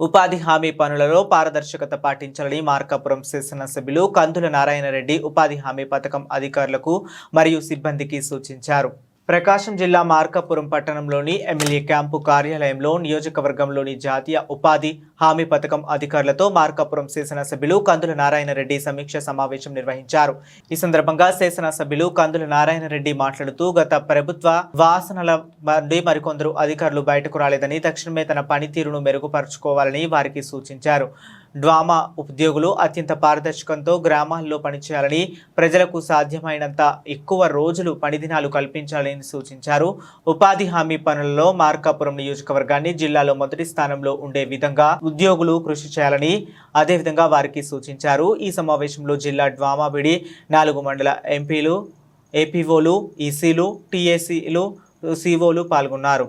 ఉపాధి హామీ పనులలో పారదర్శకత పాటించాలని మార్కాపురం శాసనసభ్యులు కందుల నారాయణరెడ్డి ఉపాధి హామీ పథకం అధికారులకు మరియు సిబ్బందికి సూచించారు. ప్రకాశం జిల్లా మార్కాపురం పట్టణంలోని ఎమ్మెల్యే క్యాంపు కార్యాలయంలో నియోజకవర్గంలోని జాతీయ ఉపాధి హామీ పథకం అధికారులతో మార్కాపురం శాసనసభ్యులు కందుల నారాయణరెడ్డి సమీక్ష సమావేశం నిర్వహించారు. ఈ సందర్భంగా శాసనసభ్యులు కందుల నారాయణరెడ్డి మాట్లాడుతూ గత ప్రభుత్వ వాసనల నుండి మరికొందరు అధికారులు బయటకు రాలేదని తక్షణమే తన పనితీరును మెరుగుపరుచుకోవాలని వారికి సూచించారు. డ్వామా ఉద్యోగులు అత్యంత పారదర్శకంతో గ్రామాల్లో పనిచేయాలని ప్రజలకు సాధ్యమైనంత ఎక్కువ రోజులు పనిదినాలు కల్పించాలని సూచించారు. ఉపాధి హామీ పనులలో మార్కాపురం నియోజకవర్గాన్ని జిల్లాలో మొదటి స్థానంలో ఉండే విధంగా ఉద్యోగులు కృషి చేయాలని అదేవిధంగా వారికి సూచించారు. ఈ సమావేశంలో జిల్లా డ్వామా విడి నాలుగు మండల ఎంపీలు ఏపీఓలు ఈసీలు టీఏసీలు సిఓలు పాల్గొన్నారు.